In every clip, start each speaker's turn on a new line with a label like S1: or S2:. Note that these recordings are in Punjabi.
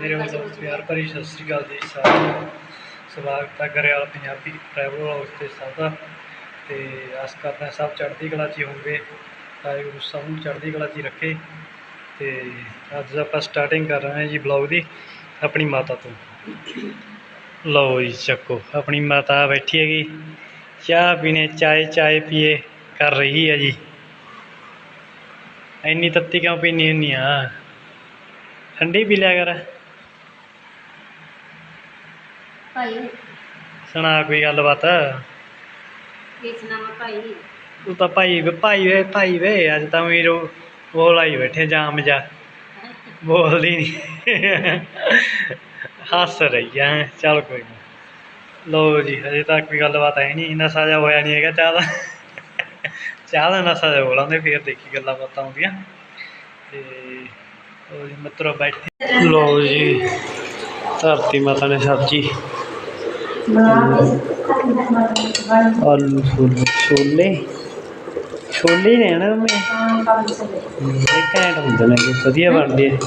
S1: ਮੇਰੇ ਵੱਲੋਂ ਪਿਆਰ ਭਰੀ ਸਤਿ ਸ੍ਰੀ ਅਕਾਲ ਜੀ, ਸਾਰਿਆਂ ਨੂੰ। ਸਵਾਗਤ ਹੈ ਗਰੇਵਾਲ ਪੰਜਾਬੀ ਟਰੈਵਲ ਹਾਊਸ ਤੇ ਸਭ ਦਾ। ਤੇ ਆਸ ਕਰਦੇ ਸਭ ਚੜ੍ਹਦੀ ਕਲਾ 'ਚ ਹੀ ਵਾਹਿਗੁਰੂ ਸਭ ਨੂੰ ਚੜ੍ਹਦੀ ਕਲਾ 'ਚ ਰੱਖੇ। ਤੇ ਅੱਜ ਆਪਾਂ ਸਟਾਰਟਿੰਗ ਕਰ ਰਹੇ ਹਾਂ ਜੀ ਬਲੌਗ ਦੀ, ਆਪਣੀ ਮਾਤਾ ਤੋਂ। ਲਓ ਜੀ ਚੱਕੋ, ਆਪਣੀ ਮਾਤਾ ਬੈਠੀ ਹੈਗੀ। ਚਾਹ ਪੀਣੇ, ਚਾਏ ਚਾਏ ਪੀਏ ਕਰ ਰਹੀ ਹੈ ਜੀ। ਇੰਨੀ ਤੱਤੀ ਕਿਉਂ ਪੀਣੀ ਹੁੰਦੀ ਆ? ਠੰਡੀ ਪੀ ਲਿਆ ਕਰ।
S2: ਭਾਈ।
S1: ਸੁਣਾ ਕੋਈ ਗੱਲਬਾਤ?
S2: ਵੇਚਣਾ ਵਾ ਭਾਈ?
S1: ਤੂੰ ਤਾਂ ਭਾਈ ਵੇ ਭਾਈ ਵੇ ਭਾਈ ਵੇ ਅੱਜ ਤਾਂ ਵੀਰੋ ਉਹ ਲਾਈ ਬੈਠੇ ਜਾਮ ਜਾ। ਬੋਲਦੀ ਨਹੀਂ ਹੱਸ ਰਹੀ ਆ ਚੱਲ ਕੋਈ ਨਾ। ਲੋ ਜੀ ਹਜੇ ਤੱਕ ਕੋਈ ਗੱਲਬਾਤ ਹੈ ਨਹੀਂ ਨਸ਼ਾ ਜਿਹਾ ਹੋਇਆ ਨਹੀਂ ਹੈਗਾ ਚਾਹ ਦਾ। ਚਾਹ ਦਾ ਨਸ਼ਾ ਜਿਹਾ ਬੋਲਾਂਦੇ ਫਿਰ ਦੇਖੀ ਗੱਲਾਂ ਬਾਤਾਂ ਆਉਂਦੀਆਂ। ਤੇ ਲੋ ਜੀ, ਮਿੱਤਰੋ ਬੈਠੇ ਲੋ ਜੀ, ਧਰਤੀ ਮਾਤਾ ਨੇ ਸਬਜ਼ੀ। ਆਲੂ ਛੋਲੇ ਛੋਲੇ। ਛੋਲੇ ਨੇ ਨਾ ਮੈਂ ਇਹ ਘੈਂਟ ਹੁੰਦੇ ਨੇ ਵਧੀਆ ਬਣਦੀ ਹੈ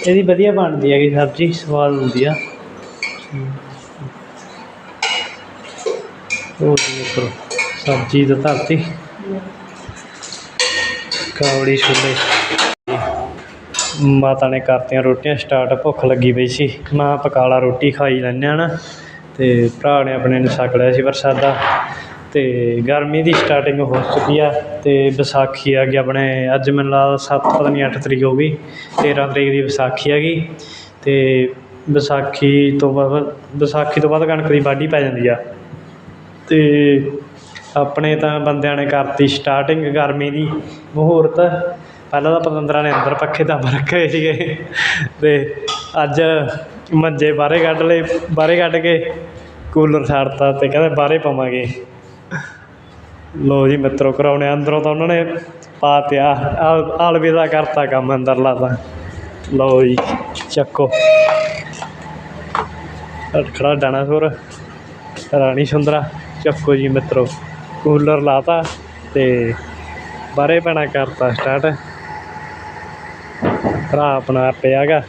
S1: ਇਹਦੀ ਵਧੀਆ ਬਣਦੀ ਹੈਗੀ ਸਬਜ਼ੀ, ਸਵਾਦ ਹੁੰਦੀ ਆ। ਉਹ ਦੇਖੋ ਸਬਜ਼ੀ ਤਾਂ ਧਰਤੀ। ਕਾਵੜੀ ਛੋਲੇ। ਮਾਤਾ ਨੇ ਕਰਤੀਆਂ ਰੋਟੀਆਂ, ਸਟਾਰਟ ਭੁੱਖ ਲੱਗੀ ਪਈ ਸੀ। ਮੈਂ ਪਕਾ ਲਾ ਰੋਟੀ ਖਾਈ ਲੈਂਦੇ ਹਾਂ ਨਾ ਅਤੇ ਭਰਾ ਨੇ ਆਪਣੇ ਨੇ ਛਕ ਲਿਆ ਸੀ ਪ੍ਰਸਾਦਾ ਅਤੇ ਗਰਮੀ ਦੀ ਸਟਾਰਟਿੰਗ ਹੋ ਚੁੱਕੀ ਆ ਅਤੇ ਵਿਸਾਖੀ ਆ ਗਈ ਆਪਣੇ, ਅੱਜ ਮੈਨੂੰ ਲੱਗਦਾ ਸੱਤ, ਪਤਾ ਨਹੀਂ ਅੱਠ ਤਰੀਕ ਹੋ ਗਈ 13 ਤਰੀਕ ਦੀ ਵਿਸਾਖੀ ਹੈਗੀ ਅਤੇ ਵਿਸਾਖੀ ਤੋਂ ਬਾਅਦ, ਵਿਸਾਖੀ ਤੋਂ ਬਾਅਦ ਕਣਕ ਦੀ ਵਾਢੀ ਪੈ ਜਾਂਦੀ ਆ। ਅਤੇ ਆਪਣੇ ਤਾਂ ਬੰਦਿਆਂ ਨੇ ਕਰਤੀ ਸਟਾਰਟਿੰਗ ਗਰਮੀ ਦੀ, ਮਹੂਰਤ। ਪਹਿਲਾਂ ਤਾਂ ਪਤੰਦਰਾਂ ਨੇ ਅੰਦਰ ਪੱਖੇ ਦੱਬ ਰੱਖੇ ਹੋਏ ਸੀਗੇ। ਅਤੇ ਅੱਜ ਮੰਜੇ ਬਾਹਰੇ ਕੱਢ ਲਏ, ਬਾਹਰੇ ਕੱਢ ਕੇ ਕੂਲਰ ਛੱਡਤਾ ਅਤੇ ਕਹਿੰਦੇ ਬਾਹਰੇ ਪਾਵਾਂਗੇ। ਲਓ ਜੀ ਮਿੱਤਰੋ, ਕਰਾਉਣੇ ਅੰਦਰੋਂ ਤਾਂ ਉਹਨਾਂ ਨੇ ਪਾ ਤਿਆ ਅਲਵਿਦਾ ਕਰਤਾ ਕੰਮ ਅੰਦਰਲਾ ਤਾਂ। ਲਓ ਜੀ, ਚੱਕੋ। ਖੜਾ ਡਾਇਨਾਸੌਰ, ਰਾਣੀ ਸੁੰਦਰਾ, ਚੱਕੋ ਜੀ ਮਿੱਤਰੋ। ਕੂਲਰ ਲਾਤਾ ਤੇ ਬਾਹਰੇ ਪੈਣਾ ਕਰਤਾ ਸਟਾਰਟ। ਭਰਾ ਆਪਣਾ ਪਿਆਗਾ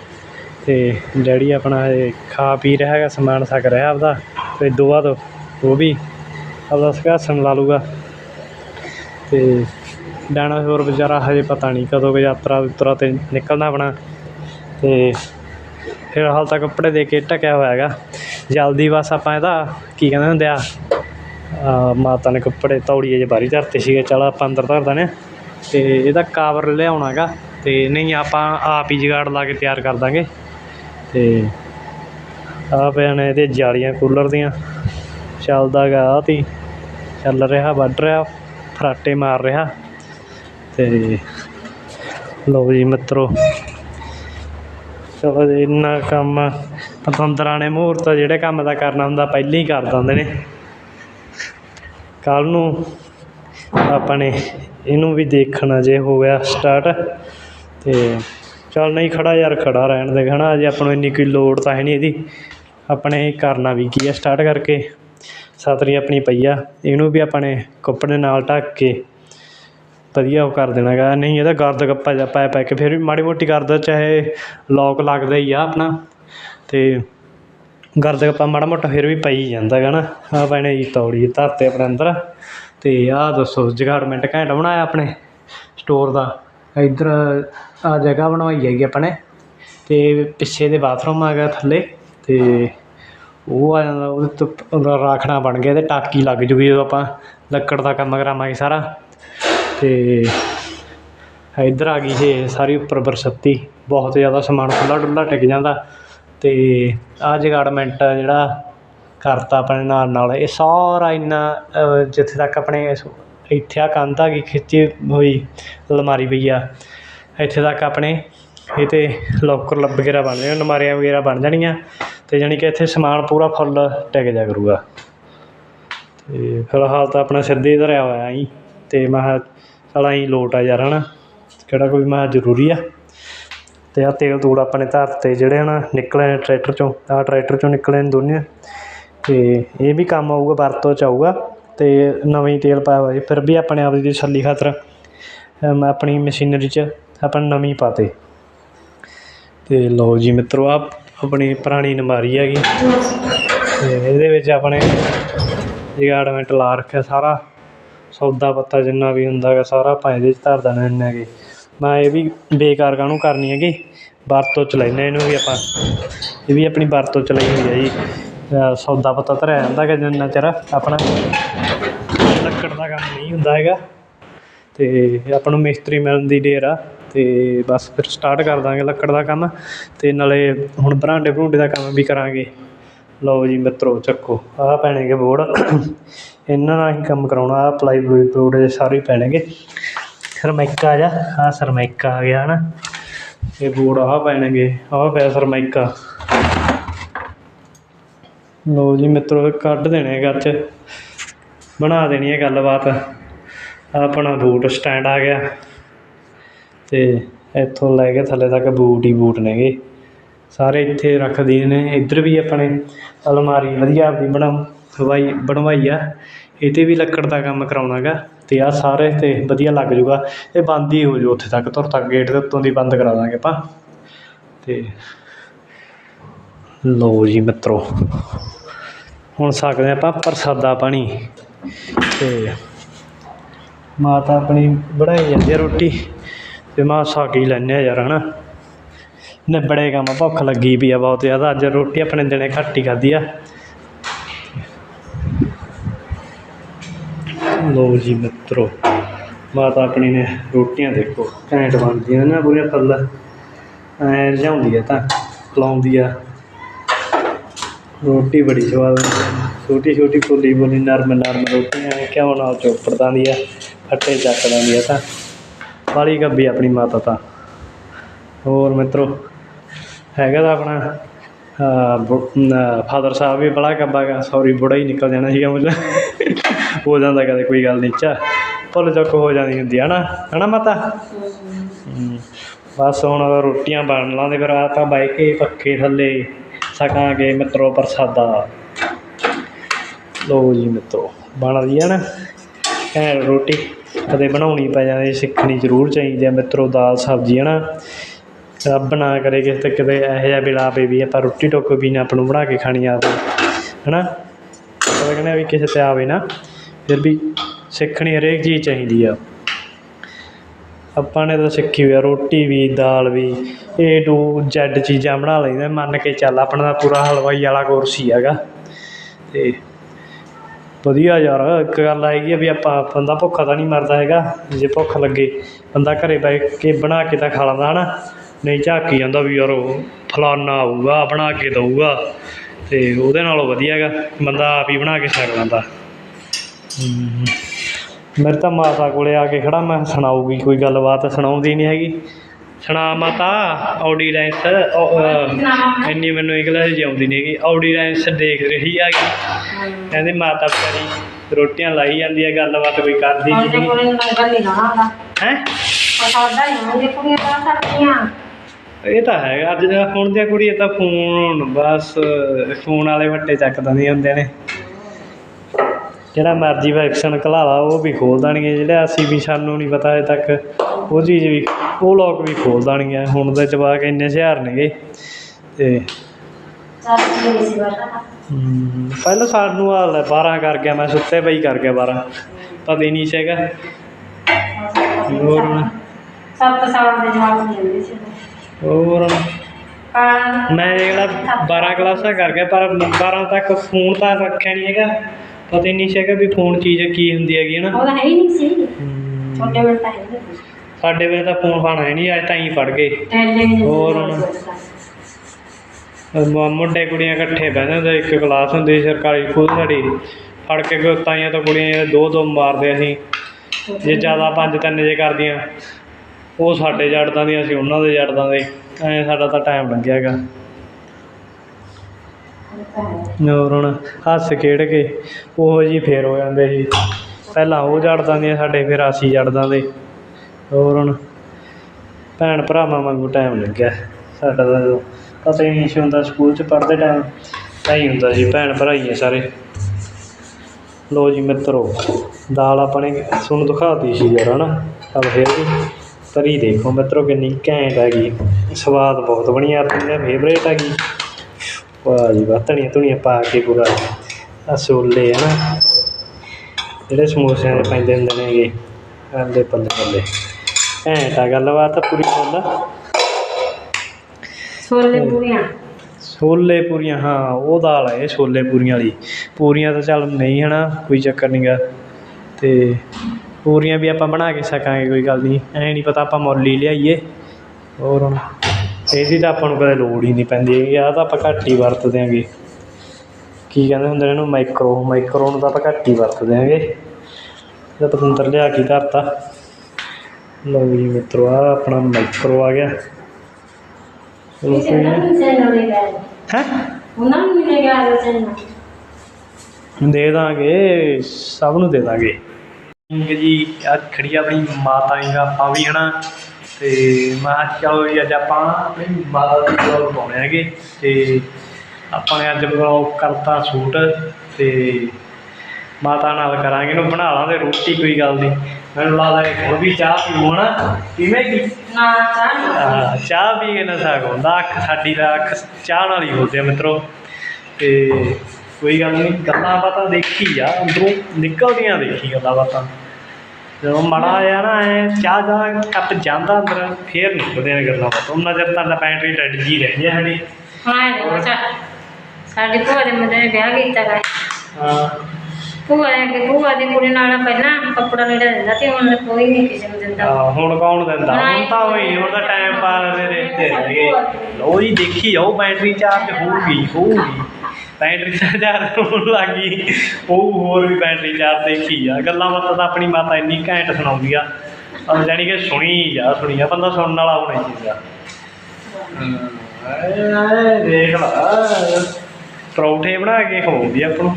S1: ਤੇ ਡੈਡੀ ਆਪਣਾ ਇਹ ਖਾ ਪੀ ਰਿਹਾ ਹੈਗਾ, ਸਮਾਨ ਛਕ ਰਿਹਾ ਆਪਦਾ ਤੇ ਦੋ ਬਾਅਦ ਉਹ ਵੀ ਆਪਦਾ ਸਿਘਾਸਣ ਲਾ ਲੂਗਾ। ਤੇ ਡਾਇਨਾਸੌਰ ਵਿਚਾਰਾ ਹਜੇ ਪਤਾ ਨਹੀਂ ਕਦੋਂ ਕੁ ਯਾਤਰਾ ਉਤਰਾ ਤੇ ਨਿਕਲਣਾ ਆਪਣਾ ਤੇ ਫਿਰ ਹਾਲ ਤੱਕ ਕੱਪੜੇ ਦੇ ਕੇ ਢਕਿਆ ਹੋਇਆ ਹੈਗਾ। ਜਲਦੀ ਬਸ ਆਪਾਂ ਇਹਦਾ ਕੀ ਕਹਿੰਦੇ ਹੁੰਦੇ ਆ ਮਾਤਾ ਨੇ ਕੱਪੜੇ ਤੌੜੀਏ ਜੇ ਬਾਰੀ ਧਰਤੇ ਸੀਗੇ, ਚਲ ਆਪਾਂ ਅੰਦਰ ਧਰ ਦਨੇ ਤੇ ਇਹਦਾ ਕਾਵਰ ਲਿਆਉਣਾ ਗਾ ਤੇ ਨਹੀਂ, ਆਪਾਂ ਆਪ ਹੀ ਜਗਾੜ ਲਾ ਕੇ ਤਿਆਰ ਕਰ ਦਾਂਗੇ। ਤੇ ਆ ਪਿਆ ਨੇ ਇਹਦੇ ਜਾਲੀਆਂ ਕੂਲਰ ਦੀਆਂ। ਚੱਲਦਾ ਗਾ ਆ ਤੀ। ਚੱਲ ਰਿਹਾ, ਵੱਢ ਰਿਹਾ, ਫਰਾਟੇ ਮਾਰ ਰਿਹਾ। ਤੇ ਲਓ ਜੀ ਮਿੱਤਰੋ। ਚਲੋ ਜੀ, ਇੰਨਾ ਕੰਮ ਪਤੰਦਰਾਂ ਨੇ ਮਹੂਰਤ ਜਿਹੜੇ ਕੰਮ ਦਾ ਕਰਨਾ ਹੁੰਦਾ, ਪਹਿਲਾਂ ਹੀ ਕਰ ਦਿੰਦੇ ਨੇ। ਕੱਲ ਨੂੰ ਆਪਾਂ ਨੇ ਇਹਨੂੰ ਵੀ ਦੇਖਣਾ ਜੇ ਹੋ ਗਿਆ ਸਟਾਰਟ ਤੇ ਚੱਲ ਨਹੀਂ ਖੜ੍ਹਾ ਯਾਰ ਖੜ੍ਹਾ ਰਹਿਣ ਦੇ ਹੈ ਨਾ ਅਜੇ ਆਪਾਂ ਨੂੰ ਇੰਨੀ ਕੋਈ ਲੋੜ ਤਾਂ ਹੈ ਨਹੀਂ ਇਹਦੀ। ਆਪਣੇ ਕਰਨਾ ਵੀ ਕੀ ਆ ਸਟਾਰਟ ਕਰਕੇ। ਸਤਰੀ ਆਪਣੀ ਪਈ ਆ, ਇਹਨੂੰ ਵੀ ਆਪਾਂ ਨੇ ਕੱਪੜੇ ਨਾਲ ਢੱਕ ਕੇ ਵਧੀਆ ਉਹ ਕਰ ਦੇਣਾ ਗਾ ਨਹੀਂ, ਇਹਦਾ ਗਰਦ ਗੱਪਾ ਜਿਹਾ ਪੈ ਪੈ ਕੇ ਫਿਰ ਵੀ ਮਾੜੀ ਮੋਟੀ ਕਰਦਾ ਚਾਹੇ ਲੋਕ ਲੱਗਦਾ ਹੀ ਆ ਆਪਣਾ। ਤੇ ਗਰਦ ਗੱਪਾ ਮਾੜਾ ਮੋਟਾ ਫਿਰ ਵੀ ਪਈ ਜਾਂਦਾ ਗਾ ਨਾ ਆ ਭੈਣੇ ਜੀ ਤੌੜੀ ਧਰਤੇ ਆਪਣੇ ਅੰਦਰ। ਤੇ ਆਹ ਦੱਸੋ, ਜਗਾੜਮੈਂਟ ਘੈਂਟ ਬਣਾਇਆ ਆਪਣੇ ਸਟੋਰ ਦਾ। ਇੱਧਰ ਆਹ ਜਗ੍ਹਾ ਬਣਵਾਈ ਹੈਗੀ ਆਪਣੇ ਅਤੇ ਪਿੱਛੇ ਦੇ ਬਾਥਰੂਮ ਆ ਗਿਆ ਥੱਲੇ ਅਤੇ ਉਹ ਆ ਜਾਂਦਾ, ਉਹਦੇ ਤੋਂ ਉਹਦਾ ਰਾਖਣਾ ਬਣ ਗਿਆ ਅਤੇ ਟਾਕੀ ਲੱਗ ਜੂਗੀ ਜਦੋਂ ਆਪਾਂ ਲੱਕੜ ਦਾ ਕੰਮ ਕਰਾਵਾਂਗੇ ਸਾਰਾ। ਅਤੇ ਇੱਧਰ ਆ ਗਈ ਇਹ ਸਾਰੀ ਉੱਪਰ ਬਰਸੱਤੀ, ਬਹੁਤ ਜ਼ਿਆਦਾ ਸਮਾਨ ਖੁੱਲ੍ਹਾ ਡੁੱਲਾ ਟਿਕ ਜਾਂਦਾ। ਅਤੇ ਆਹ ਜਗਾੜਮੈਂਟ ਜਿਹੜਾ ਕਰਤਾ ਆਪਣੇ ਨਾਲ ਨਾਲ, ਇਹ ਸਾਰਾ ਇੰਨਾ ਜਿੱਥੇ ਤੱਕ ਆਪਣੇ ਇੱਥੇ ਆ ਕੰਧ ਆ ਗਈ, ਖਿੱਚੀ ਹੋਈ ਅਲਮਾਰੀ ਪਈ ਆ। ਇੱਥੇ ਤੱਕ ਆਪਣੇ ਇਹ 'ਤੇ ਲੋਕਰ ਲੱਭ ਵਗੈਰਾ ਬਣ ਜਾਣੇ ਅਲਮਾਰੀਆਂ ਵਗੈਰਾ ਬਣ ਜਾਣਗੀਆਂ ਅਤੇ ਜਾਣੀ ਕਿ ਇੱਥੇ ਸਮਾਨ ਪੂਰਾ ਫੁੱਲ ਟਿਕ ਜਾ ਕਰੂਗਾ। ਅਤੇ ਫਿਲਹਾਲ ਤਾਂ ਆਪਣਾ ਸਿੱਧੇ ਹੀ ਧਰਿਆ ਹੋਇਆ ਜੀ ਅਤੇ ਮੈਂ ਕਿਹਾ ਚੱਲ ਐਂ ਲੋਟ ਆ ਯਾਰ ਹੈ ਨਾ ਕਿਹੜਾ ਕੋਈ ਮੈਂ ਕਿਹਾ ਜ਼ਰੂਰੀ ਆ। ਅਤੇ ਆਹ ਤੇਲ ਤੂਲ ਆਪਣੇ ਧਰਤੇ ਜਿਹੜੇ ਹਨ ਨਿਕਲੇ ਨੇ ਟਰੈਕਟਰ 'ਚੋਂ ਆਹ ਟਰੈਕਟਰ 'ਚੋਂ ਨਿਕਲੇ ਨੇ ਦੋਨੇ। ਅਤੇ ਇਹ ਵੀ ਕੰਮ ਆਊਗਾ ਵਰਤੋਂ 'ਚ ਆਊਗਾ ਅਤੇ ਨਵੇਂ ਹੀ ਤੇਲ ਪਾਇਆ ਹੋਇਆ ਜੀ ਫਿਰ ਵੀ ਆਪਣੇ ਆਪ ਦੀ ਤਸੱਲੀ ਖਾਤਰ ਅਮ, ਆਪਣੀ ਮਸ਼ੀਨਰੀ 'ਚ ਆਪਾਂ ਨਵੀਂ ਪਾਤੇ। ਤੇ ਲਓ ਜੀ ਮਿੱਤਰੋ ਆ ਆਪਣੀ ਪੁਰਾਣੀ ਨਮਾਰੀ ਹੈਗੀ। ਤੇ ਇਹਦੇ ਵਿੱਚ ਆਪਣੇ ਜਗਾੜਮੈਂਟ ਲਾ ਰੱਖਿਆ ਸਾਰਾ। ਸੌਦਾ ਪੱਤਾ ਜਿੰਨਾ ਵੀ ਹੁੰਦਾ ਹੈਗਾ ਸਾਰਾ ਆਪਾਂ ਇਹਦੇ 'ਚ ਧਰ ਦੇਣਾ ਹੁੰਦੇ ਹੈਗੇ। ਮੈਂ ਇਹ ਵੀ ਬੇਕਾਰ ਕਾਹਨੂੰ ਕਰਨੀ ਹੈਗੀ? ਵਰਤੋਂ 'ਚ ਲੈਂਦੇ ਇਹਨੂੰ ਵੀ ਆਪਾਂ। ਇਹ ਵੀ ਆਪਣੀ ਵਰਤੋਂ 'ਚ ਲਈ ਹੋਈ ਹੈ ਜੀ। ਸੌਦਾ ਪੱਤਾ ਧਰਿਆ ਜਾਂਦਾ ਹੈਗਾ ਜਿੰਨਾ ਚਿਰ ਆਪਣਾ ਲੱਕੜ ਦਾ ਕੰਮ ਨਹੀਂ ਹੁੰਦਾ ਹੈਗਾ। ਤੇ ਆਪਾਂ ਨੂੰ ਮਿਸਤਰੀ ਮਿਲਣ ਦੀ ਢੇਰ ਆ। ਅਤੇ ਬਸ ਫਿਰ ਸਟਾਰਟ ਕਰ ਦਾਂਗੇ ਲੱਕੜ ਦਾ ਕੰਮ ਅਤੇ ਨਾਲੇ ਹੁਣ ਬਰਾਂਡੇ ਬਰੂੰਡੇ ਦਾ ਕੰਮ ਵੀ ਕਰਾਂਗੇ। ਲਓ ਜੀ ਮਿੱਤਰੋ, ਚੱਕੋ, ਆਹ ਪੈਣਗੇ ਬੋਰਡ। ਇਹਨਾਂ ਨਾਲ ਹੀ ਕੰਮ ਕਰਾਉਣਾ, ਆਹ ਪਲਾਈ ਬੋਰਡ ਦੇ ਸਾਰੇ ਹੀ ਪੈਣਗੇ। ਸਰਮਾਈਕਾ ਜਾ, ਆਹ ਸਰਮਾਈਕਾ ਆ ਗਿਆ ਹਨਾ। ਇਹ ਬੋਰਡ ਆਹ ਪੈਣਗੇ, ਆਹ ਪਿਆ ਸਰਮਾਈਕਾ ਲਓ ਜੀ ਮਿੱਤਰੋ, ਇਹ ਕੱਢ ਦੇਣੇ ਘਰ 'ਚ ਬਣਾ ਦੇਣੀ ਹੈ ਗੱਲਬਾਤ। ਆਪਣਾ ਬੂਟ ਸਟੈਂਡ ਆ ਗਿਆ। ਅਤੇ ਇੱਥੋਂ ਲੈ ਕੇ ਥੱਲੇ ਤੱਕ ਬੂਟ ਹੀ ਬੂਟ ਨੇਗੇ। ਸਾਰੇ ਇੱਥੇ ਰੱਖਦੇ ਨੇ। ਇੱਧਰ ਵੀ ਆਪਣੇ ਅਲਮਾਰੀ ਵਧੀਆ ਆਪਦੀ ਬਣਾ ਹਵਾਈ ਬਣਵਾਈ ਆ। ਇਹ 'ਤੇ ਵੀ ਲੱਕੜ ਦਾ ਕੰਮ ਕਰਾਉਣਾ ਗਾ ਅਤੇ ਆਹ ਸਾਰੇ 'ਤੇ ਵਧੀਆ ਲੱਗ ਜੂਗਾ। ਇਹ ਬੰਦ ਹੀ ਹੋ ਜੂ ਉੱਥੇ ਤੱਕ ਤੁਰ ਤੱਕ ਗੇਟ ਦੇ ਉੱਤੋਂ ਦੀ ਬੰਦ ਕਰਾ ਦਾਂਗੇ ਆਪਾਂ। ਅਤੇ ਲਓ ਜੀ ਮਿੱਤਰੋ, ਹੁਣ ਸਕਦੇ ਆਪਾਂ ਪ੍ਰਸਾਦਾ ਪਾਣੀ। ਤੇ ਮਾਤਾ ਆਪਣੀ ਬਣਾਈ ਜਾਂਦੀ ਆ ਰੋਟੀ। ਤੇ ਮੈਂ ਛਕ ਹੀ ਲੈਂਦੇ ਹਾਂ ਯਾਰ, ਹਨਾ? ਨਿਬੜੇ ਕੰਮ ਭੁੱਖ ਲੱਗੀ ਪਈ ਆ ਬਹੁਤ ਜ਼ਿਆਦਾ, ਅੱਜ ਰੋਟੀ ਆਪਣੇ ਦਿਨੇ ਘੱਟ ਹੀ ਖਾਧੀ ਆ। ਲਓ ਜੀ ਮਿੱਤਰੋ, ਮਾਤਾ ਆਪਣੀ ਨੇ ਰੋਟੀਆਂ ਦੇਖੋ, ਘੈਂਟ ਬਣਦੀਆਂ ਨਾ ਪੂਰੀਆਂ ਫੁੱਲ ਐ ਰਜਾਉਂਦੀ ਆ ਤਾਂ, ਖਲਾਉਂਦੀ ਆ। ਰੋਟੀ ਬੜੀ ਸਵਾਦ ਛੋਟੀ ਛੋਟੀ ਫੁੱਲੀ ਫੁੱਲੀ ਨਰਮ ਨਰਮ ਰੋਟੀਆਂ ਘਿਓ ਨਾਲ ਚੋਪੜਦਾਂ ਦੀ ਆ ਫੱਟੇ ਚੱਕਦਾਂ ਦੀ ਆ ਤਾਂ। ਬਾਲੀ ਗੱਬੀ ਆਪਣੀ ਮਾਤਾ ਤਾਂ। ਹੋਰ ਮਿੱਤਰੋ, ਹੈਗਾ ਤਾਂ ਆਪਣਾ ਫਾਦਰ ਸਾਹਿਬ ਵੀ ਬੜਾ ਕੱਬਾ ਗਾ। ਸੌਰੀ ਬੁੜਾ ਹੀ ਨਿਕਲ ਜਾਣਾ ਸੀਗਾ ਮੁੰਡਾ। ਹੋ ਜਾਂਦਾ ਕਦੇ ਕੋਈ ਗੱਲ ਨਹੀਂ ਚਾ, ਭੁੱਲ ਚੁੱਕ ਹੋ ਜਾਂਦੀ ਹੁੰਦੀ ਹੈ ਨਾ ਹਨਾ ਮਾਤਾ? ਬਸ ਹੁਣ ਰੋਟੀਆਂ ਬਣ ਲਾਂਦੇ ਫਿਰ ਆਪਾਂ ਬਾਈ ਕੇ ਪੱਖੇ ਥੱਲੇ ਸਕਾਂਗੇ ਮਿੱਤਰੋ ਪ੍ਰਸਾਦਾ। ਲਓ ਜੀ ਮਿੱਤਰੋ, ਬਣ ਰਹੀ ਹੈ ਨਾ ਘੈਂਟ ਰੋਟੀ। ਕਦੇ ਬਣਾਉਣੀ ਪੈ ਜਾਂਦੀ, ਸਿੱਖਣੀ ਜ਼ਰੂਰ ਚਾਹੀਦੀ ਹੈ ਮਿੱਤਰੋ, ਦਾਲ, ਸਬਜ਼ੀ ਹੈ ਨਾ ਰੱਬ ਨਾ ਕਰੇ ਕਿਸੇ ਤੇ ਕਿਤੇ ਇਹੋ ਜਿਹਾ ਵੇਲਾ ਆਵੇ ਵੀ ਆਪਾਂ ਰੋਟੀ ਟੁੱਕ ਵੀ ਨਾ ਆਪਾਂ ਨੂੰ ਬਣਾ ਕੇ ਖਾਣੀ ਆਵੇ ਹੈ ਨਾ ਆਪਾਂ ਕਹਿੰਦੇ ਆ ਵੀ ਕਿਸੇ ਤੇ ਆਵੇ ਨਾ, ਫਿਰ ਵੀ ਸਿੱਖਣੀ ਹਰੇਕ ਚੀਜ਼ ਚਾਹੀਦੀ ਆ। ਆਪਾਂ ਨੇ ਤਾਂ ਸਿੱਖੀ ਹੋਈ ਆ, ਰੋਟੀ ਵੀ, ਦਾਲ ਵੀ ਏ ਟੂ ਜ਼ੈਡ ਚੀਜ਼ਾਂ ਬਣਾ ਲੈਂਦੇ ਮੰਨ ਕੇ ਚੱਲ ਆਪਣਾ ਤਾਂ ਪੂਰਾ ਹਲਵਾਈ ਵਾਲਾ ਕੋਰਸ ਹੀ ਹੈਗਾ। ਤੇ ਵਧੀਆ ਯਾਰ ਇੱਕ ਗੱਲ ਆਈ ਆ ਵੀ ਆਪਾਂ ਬੰਦਾ ਭੁੱਖਾ ਤਾਂ ਨਹੀਂ ਮਰਦਾ ਹੈਗਾ ਜੇ ਭੁੱਖ ਲੱਗੇ ਬੰਦਾ ਘਰੇ ਬਹਿ ਕੇ ਬਣਾ ਕੇ ਤਾਂ ਖਾ ਲੈਂਦਾ ਹੈ ਨਾ ਨਹੀਂ ਝਾਕੀ ਜਾਂਦਾ ਵੀ ਯਾਰ ਉਹ ਫਲਾਨਾ ਆਊਗਾ ਬਣਾ ਕੇ ਦਊਗਾ ਅਤੇ ਉਹਦੇ ਨਾਲੋਂ ਵਧੀਆ ਹੈਗਾ ਬੰਦਾ ਆਪ ਹੀ ਬਣਾ ਕੇ ਖਾ ਲੈਂਦਾ। ਮੇਰੇ ਤਾਂ ਮਾਤਾ ਕੋਲੇ ਆ ਕੇ ਖੜਾ ਮੈਂ ਸੁਣਾਊਗੀ ਕੋਈ ਗੱਲਬਾਤ ਸੁਣਾਉਂਦੀ ਨਹੀਂ ਹੈਗੀ। ਸੁਣਾ ਮਾਤਾ ਆਡੀਰੈਂਸ ਇੰਨੀ ਮੈਨੂੰ ਇੰਗਲਿਸ਼ ਜੀ ਆਉਂਦੀ ਨਹੀਂ ਹੈਗੀ ਆਡੀਰੈਂਸ ਦੇਖ ਰਹੀ ਹੈਗੀ। ਕਹਿੰਦੇ ਮਾਤਾ ਵਿਚਾਰੀ ਰੋਟੀਆਂ ਲਾਈ ਜਾਂਦੀ ਹੈ ਗੱਲਬਾਤ ਕੋਈ ਕਰਦੀ
S2: ਉਹਦੇ
S1: ਨਹੀਂ
S2: ਕੋਲੇ ਨਹੀਂ
S1: ਹੈ?
S2: ਪਸਾਦਾ ਨਹੀਂ ਉਹਦੇ ਕੁੜੀਆਂ ਦਾ ਸਕਦੀਆਂ
S1: ਇਹ ਤਾਂ ਹੈਗਾ ਅੱਜ ਦਾ ਹੁਣ ਦੀਆਂ ਕੁੜੀਆਂ ਤਾਂ ਫੋਨ ਬਸ ਫੋਨ ਵਾਲੇ ਵੱਟੇ ਚੱਕ ਦਿੰਦੀਆਂ ਹੁੰਦੇ ਨੇ। ਜਿਹੜਾ ਮਰਜ਼ੀ ਵੈਕਸ਼ਨ ਲਾ ਉਹ ਵੀ ਖੋਲ ਦੇਣਗੇ ਜਿਹੜਾ ਅਸੀਂ ਵੀ ਸਾਨੂੰ ਨਹੀਂ ਪਤਾ ਅਜੇ ਤੱਕ ਉਹ ਚੀਜ਼ ਵੀ ਉਹ ਲੋਕ ਵੀ ਖੋਲ ਦੇਣਗੇ ਹੁਣ ਦੇ ਜਵਾਕ ਇੰਨੇ ਹੁਸ਼ਿਆਰ ਨੇਗੇ। ਤੇ
S2: ਚੱਲ ਜੀ ਸੀ ਵਰਤਾ
S1: ਹਮ, ਪਹਿਲਾਂ ਸਾਨੂੰ ਆ ਲੈ 12 ਕਰ ਗਿਆ ਮੈਂ ਸੁੱਤੇ ਪਈ ਕਰ ਗਿਆ 12 ਪਤਾ ਨਹੀਂ ਸੀਗਾ ਹੋਰ
S2: ਸੱਤ ਸਾਲ ਦੇ ਜਵਾਬ ਨਹੀਂ ਦਿੰਦੇ ਸੀ।
S1: ਹੋਰ ਮੈਂ ਜਿਹੜਾ 12 ਕਲਾਸਾਂ ਕਰ ਗਿਆ ਪਰ 12 ਤੱਕ ਫੋਨ ਤਾਂ ਰੱਖਿਆ ਨਹੀਂ ਹੈਗਾ। ਪਤਾ ਨਹੀਂ ਸੀਗਾ ਵੀ ਫੋਨ ਚੀਜ਼ ਕੀ ਹੁੰਦੀ ਹੈਗੀ ਨਾ
S2: ਉਹ ਤਾਂ ਹੈ ਹੀ ਨਹੀਂ ਸੀ। ਛੋਟੇ ਵੇਲੇ ਤਾਂ ਹੈ
S1: ਸਾਡੇ ਵੇਲੇ ਤਾਂ ਫੋਨ ਹੈ ਨਹੀਂ ਅੱਜ ਤਾਂ ਹੀ ਪੜ ਗਏ। ਹੋਰ ਮੁੰਡੇ ਕੁੜੀਆਂ ਇਕੱਠੇ ਬਹਿੰਦੇ ਹੁੰਦੇ, ਇੱਕ ਕਲਾਸ ਹੁੰਦੀ ਸੀ ਸਰਕਾਰੀ ਸਕੂਲ ਸਾਡੀ। ਫੜ ਕੇ ਤਾਈਆਂ ਤੋਂ ਕੁੜੀਆਂ ਦੋ ਦੋ ਮਾਰਦੇ ਅਸੀਂ, ਜੇ ਜ਼ਿਆਦਾ ਪੰਜ ਤਿੰਨ ਜੇ ਕਰਦੀਆਂ, ਉਹ ਸਾਡੇ ਜੜਦਾਂ ਦੀਆਂ ਅਸੀਂ ਉਹਨਾਂ ਦੇ ਜੜਦਾਂ ਦੇ। ਐਂ ਸਾਡਾ ਤਾਂ ਟਾਈਮ ਲੰਘਿਆ ਹੈਗਾ। ਹੋਰ ਹੁਣ ਹੱਸ ਖੇਡ ਕੇ ਉਹ ਜੀ ਫੇਰ ਹੋ ਜਾਂਦੇ ਸੀ। ਪਹਿਲਾਂ ਉਹ ਜੜਦਾਂ ਦੀਆਂ, ਸਾਡੇ ਫਿਰ ਅਸੀਂ ਜੜਦਾਂ ਦੇ। ਹੋਰ ਹੁਣ ਭੈਣ ਭਰਾਵਾਂ ਵਾਂਗੂ ਟਾਈਮ ਲੱਗਿਆ ਸਾਡਾ ਤਾਂ ਪਤਾ ਹੀ ਨਹੀਂ ਸੀ ਹੁੰਦਾ, ਸਕੂਲ 'ਚ ਪੜ੍ਹਦੇ ਟਾਈਮ ਤਾਂ ਹੁੰਦਾ ਸੀ, ਭੈਣ ਭਰਾ ਹੀ ਆ ਸਾਰੇ। ਲੋ ਜੀ ਮਿੱਤਰੋ, ਦਾਲ ਆਪਣੇ ਤੁਹਾਨੂੰ ਦਿਖਾਤੀ ਸੀ ਯਾਰ, ਹਨਾ? ਤਾਂ ਫਿਰ ਵੀ ਤਰੀ ਦੇਖੋ ਮਿੱਤਰੋ ਕਿੰਨੀ ਘੈਂਟ ਹੈਗੀ। ਸਵਾਦ ਬਹੁਤ ਬਣੀਆਂ, ਆਪਣੀ ਦਾ ਫੇਵਰੇਟ ਹੈਗੀ। ਵਾਹ ਜੀ ਵਾਹ, ਧਨੀਆ ਧੁਨੀਆ ਪਾ ਕੇ ਪੂਰਾ ਆਹ ਛੋਲੇ ਹੈ ਨਾ ਜਿਹੜੇ ਸਮੋਸਿਆਂ ਦੇ ਪੈਂਦੇ ਹੁੰਦੇ ਨੇਗੇ, ਆਂਦੇ ਪੱਲੇ ਪੱਲੇ। ਘੈਂਟ ਆ ਗੱਲਬਾਤ, ਪੂਰੀ ਫੁੱਲ
S2: ਛੋਲੇ ਪੂਰੀਆਂ
S1: ਛੋਲੇ ਪੂਰੀਆਂ ਹਾਂ, ਉਹ ਦਾਲ ਹੈ ਇਹ ਛੋਲੇ ਪੂਰੀਆਂ ਵਾਲੀ। ਪੂਰੀਆਂ ਤਾਂ ਚੱਲ ਨਹੀਂ ਹਨਾ, ਕੋਈ ਚੱਕਰ ਨਹੀਂਗਾ ਤੇ ਪੂਰੀਆਂ ਵੀ ਆਪਾਂ ਬਣਾ ਕੇ ਸਕਾਂਗੇ, ਕੋਈ ਗੱਲ ਨਹੀਂ। ਐ ਨਹੀਂ ਪਤਾ ਆਪਾਂ ਮੁੱਲ ਹੀ ਲਿਆਈਏ। ਹੋਰ ਹੁਣ ਇਹਦੀ ਤਾਂ ਆਪਾਂ ਨੂੰ ਕਦੇ ਲੋੜ ਹੀ ਨਹੀਂ ਪੈਂਦੀ ਹੈਗੀ, ਆਹ ਤਾਂ ਆਪਾਂ ਘੱਟ ਹੀ ਵਰਤਦੇ ਆਂਗੇ ਕੀ ਕਹਿੰਦੇ ਹੁੰਦੇ ਇਹਨੂੰ ਮਾਈਕਰੋ ਮਾਈਕਰੋ ਨੂੰ ਤਾਂ ਆਪਾਂ ਘੱਟ ਹੀ ਵਰਤਦੇ ਆਂਗੇ ਇਹਦਾ ਪਤੰਦਰ ਲਿਆ ਕੇ ਧਰਤਾ। ਲਓ ਜੀ ਮਿੱਤਰੋ ਆ ਆਪਣਾ ਮਾਈਕਰੋ ਆ ਗਿਆ। ਚਲੋ ਕੋਈ
S2: ਨਹੀਂ। ਦੇ ਗਏ
S1: ਹੈ?
S2: ਉਹਨਾਂ ਨੂੰ ਮਿਲੇਗਾ ਚੈਨਲ
S1: ਦੇ ਦਾਂਗੇ ਸਭ ਨੂੰ ਦੇ ਦਾਂਗੇ। ਠੀਕ ਹੈ ਜੀ ਅੱਜ ਖੜੀ ਆ ਆਪਣੀ ਮਾਤਾ ਜੀ ਦਾ ਆਪਾਂ ਵੀ ਹਨਾ? ਤੇ ਮੈਂ ਕਿਹਾ ਚਲੋ ਜੀ ਅੱਜ ਆਪਾਂ ਆਪਣੀ ਮਾਤਾ ਦਾ ਵਲੌਗ ਪਾਉਣੇ ਹੈਗੇ। ਤੇ ਆਪਾਂ ਨੇ ਅੱਜ ਵਲੌਗ ਕਰਤਾ ਸ਼ੂਟ ਤੇ ਮਾਤਾ ਨਾਲ ਕਰਾਂਗੇ ਇਹਨੂੰ ਬਣਾ ਲਾਂਗੇ ਰੋਟੀ ਕੋਈ ਗੱਲ ਨਹੀਂ ਮੈਨੂੰ ਲੱਗਦਾ ਇਹ ਹੁਣ ਵੀ ਚਾਹ ਪੀਊ ਹਨਾ ਪੀਵੇਂਗੀ
S2: ਨਾ ਚਾਹ
S1: ਹਾਂ, ਚਾਹ ਪੀ ਕੇ ਨਸ਼ਾ ਹੁੰਦਾ। ਅੱਖ ਸਾਡੀ ਦਾ ਅੱਖ ਚਾਹ ਨਾਲ ਹੀ ਹੁੰਦੀ ਆ ਮਿੱਤਰੋ। ਤੇ ਕੋਈ ਗੱਲ ਨਹੀਂ ਗੱਲਾਂ ਬਾਤਾਂ ਦੇਖੀ ਆ। ਅੰਦਰੋਂ ਨਿਕਲਦੀਆਂ ਦੇਖੀ ਗੱਲਾਂ ਬਾਤਾਂ। ਜਦੋਂ ਮੜਾ ਆਇਆ ਨਾ ਐ ਚਾਹ ਦਾ ਕੱਪ ਜਾਂਦਾ ਅੰਦਰ ਫੇਰ ਨਿਕਲਦੀਆਂ ਨੇ ਗੱਲਾਂ ਬਾਤਾਂ। ਉਹਨਾਂ ਚਿਰ ਤਾਂ ਬੈਟਰੀ ਡੈਡ ਜੀ ਰਹਿੰਦੀ ਆ ਸਾਡੀ।
S2: ਹਾਂ ਇਹ ਦੇਖੋ ਸਾ- ਸਾਡੀ ਭੂਆ ਦੇ ਮੁੰਡੇ ਨੇ ਵਿਆਹ ਕੀਤਾ ਗਾ।
S1: ਹਾਂ।
S2: ਭੂਆ ਦੇ ਭੂਆ ਦੀ ਕੁੜੀ ਨਾਲ ਪਹਿਲਾਂ ਕੱਪੜਾ ਲੀੜਾ ਦਿੰਦਾ ਤੇ ਹੁਣ ਕੋਈ ਨਹੀਂ ਕਿਸੇ ਨੂੰ ਦਿੰਦਾ।
S1: ਆਹ, ਹੁਣ ਕੌਣ ਦਿੰਦਾ? ਹੁਣ ਤਾਂ ਹੋਈ ਹੁਣ ਤਾਂ ਟਾਈਮ ਪਾਸ ਦੇ ਰਿਸ਼ਤੇ ਰਹਿ ਗਏ ਲਓ ਜੀ ਦੇਖੀ ਜਾਓ ਬੈਟਰੀ ਚਾਰਜ ਹੋਊਗੀ ਹੋਊਗੀ। ਬੈਟਰੀ ਚਾਰਜ ਹੋਣ ਲੱਗੀ ਉਹ ਹੋਰ ਵੀ ਬੈਟਰੀ ਚਾਰਜ ਦੇਖੀ ਆ। ਗੱਲਾਂ ਬਾਤਾਂ ਤਾਂ ਆਪਣੀ ਮਾਤਾ ਇੰਨੀ ਘੈਂਟ ਸੁਣਾਉਂਦੀ ਆ। ਉਹ ਜਾਣੀ ਕਿ ਸੁਣੀ ਜਾ ਸੁਣੀ ਆ ਬੰਦਾ ਸੁਣਨ ਵਾਲਾ ਹੋਣਾ ਚਾਹੀਦਾ। ਆਏ ਆਏ ਦੇਖ ਲਾ। ਪਰੌਂਠੇ ਬਣਾ ਕੇ ਖਵਾਉਂਦੀ ਆ ਆਪਾਂ ਨੂੰ।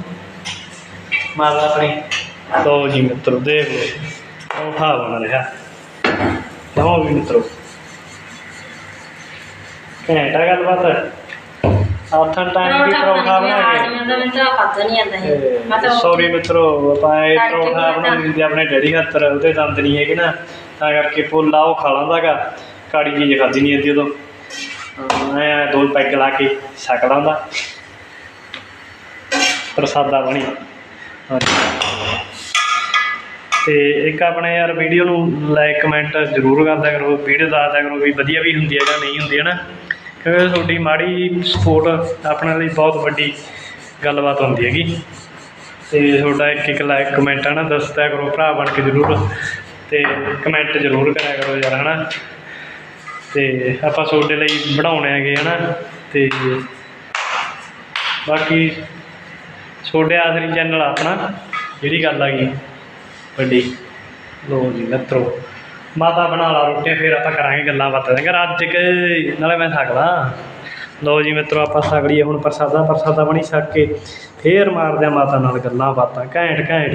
S1: ਮਾਤਾ ਆਪਣੀ। ਲਓ ਜੀ ਮਿੱਤਰੋ ਦੇਖ ਲਓ। ਪਰੌਂਠਾ ਬਣ ਰਿਹਾ। ਲਓ ਵੀ ਮਿੱਤਰੋ। ਘੈਂਟ ਗੱਲਬਾਤ। ਆਥਣ ਟਾਈਮ ਵੀ ਪਰੌਂਠਾ ਬਣਾ ਕੇ।
S2: ਮੈਂ ਤਾਂ ਮੈਂ ਤਾਂ ਖਾਦਾ ਨਹੀਂ ਆਂਦਾ ਹੈ ਮੈਂ ਤਾਂ
S1: ਸੌਰੀ ਮਿੱਤਰੋ ਆਪਾਂ ਇਹ ਪਰੌਂਠਾ
S2: ਬਣਾਉਂਦਾ।
S1: ਆਪਣੇ ਡੈਡੀ ਹੱਥਰ ਉਹਦੇ ਦੰਦ ਨਹੀਂ ਹੈਗੇ ਨਾ। ਤਾਂ ਕਰਕੇ ਪੁੱਲਾ ਉਹ ਖਾ ਲੈਂਦਾਗਾ ਕਾੜੀ ਚੀਜ਼ ਖਾਦੀ ਨਹੀਂ ਜਾਂਦੀ ਉਦੋਂ। ਐ ਦੋ ਪੈਗ ਲਾ ਕੇ ਛਕ ਲੈਂਦਾ। ਪ੍ਰਸਾਦਾ ਬਣੀ। ਤੇ ਇੱਕ ਆਪਣੇ ਯਾਰ ਵੀਡੀਓ ਨੂੰ ਲਾਈਕ ਕਮੈਂਟ ਜ਼ਰੂਰ ਕਰਦਿਆ ਕਰੋ, ਵੀਡੀਓ ਦੱਸਦਿਆ ਕਰੋ ਵੀ ਵਧੀਆ ਵੀ ਹੁੰਦੀ ਹੈ ਜਾਂ ਨਹੀਂ ਹੁੰਦੀ ਹੈ ਨਾ ਕਿਉਂਕਿ ਤੁਹਾਡੀ ਮਾੜੀ ਸਪੋਰਟ ਆਪਣੇ ਲਈ ਬਹੁਤ ਵੱਡੀ ਗੱਲਬਾਤ ਹੁੰਦੀ ਹੈਗੀ। ਤੇ ਤੁਹਾਡਾ ਇੱਕ ਇੱਕ ਲਾਈਕ ਕਮੈਂਟ ਹੈ ਨਾ ਦੱਸਦਿਆ ਕਰੋ, ਭਰਾ ਬਣ ਕੇ ਜ਼ਰੂਰ। ਤੇ ਕਮੈਂਟ ਜ਼ਰੂਰ ਕਰਿਆ ਕਰੋ ਯਾਰ, ਹਨਾ? ਤੇ ਆਪਾਂ ਤੁਹਾਡੇ ਲਈ ਬਣਾਉਣੇ ਹੈਗੇ, ਹਨਾ? ਤੇ ਬਾਕੀ ਤੁਹਾਡੇ ਆਖਰੀ ਚੈਨਲ ਆਪਣਾ, ਜਿਹੜੀ ਗੱਲ ਆ ਗਈ। ਵੱਡੀ। ਲੋ ਜੀ, ਮਿੱਤਰੋ, ਮਾਤਾ ਬਣਾ ਲਾ ਰੋਟੀਆਂ, ਫਿਰ ਆਪਾਂ ਕਰਾਂਗੇ ਗੱਲਾਂ ਬਾਤਾਂ। ਦੇ ਅੱਜ ਕ, ਨਾਲੇ ਮੈਂ ਥੱਕ ਲਾਂ। ਲੋ ਜੀ ਮਿੱਤਰੋ, ਆਪਾਂ ਛਕ ਹੁਣ ਪ੍ਰਸਾਦਾ ਪ੍ਰਸਾਦਾ ਬਣੀ ਛਕ ਕੇ, ਫੇਰ ਮਾਰਦੇ ਆ ਮਾਤਾ ਨਾਲ ਗੱਲਾਂ ਬਾਤਾਂ, ਘੈਂਟ ਘੈਂਟ।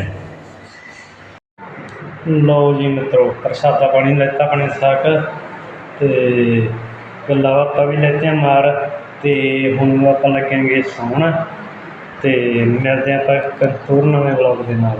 S1: ਲਓ ਜੀ ਮਿੱਤਰੋ, ਪ੍ਰਸਾਦਾ ਪਾਣੀ ਲੈਤਾ ਆਪਣੇ ਛਕ ਤੇ ਗੱਲਾਂ ਬਾਤਾਂ ਵੀ ਲੈਤੀਆਂ ਮਾਰ, ਤੇ ਹੁਣ ਆਪਾਂ ਲੱਗਾਂਗੇ ਸੌਣ। ਅਤੇ ਮਿਲਦੇ ਹਾਂ ਆਪਾਂ ਇੱਕ ਹੋਰ ਨਵੇਂ ਵਲੌਗ ਦੇ ਨਾਲ।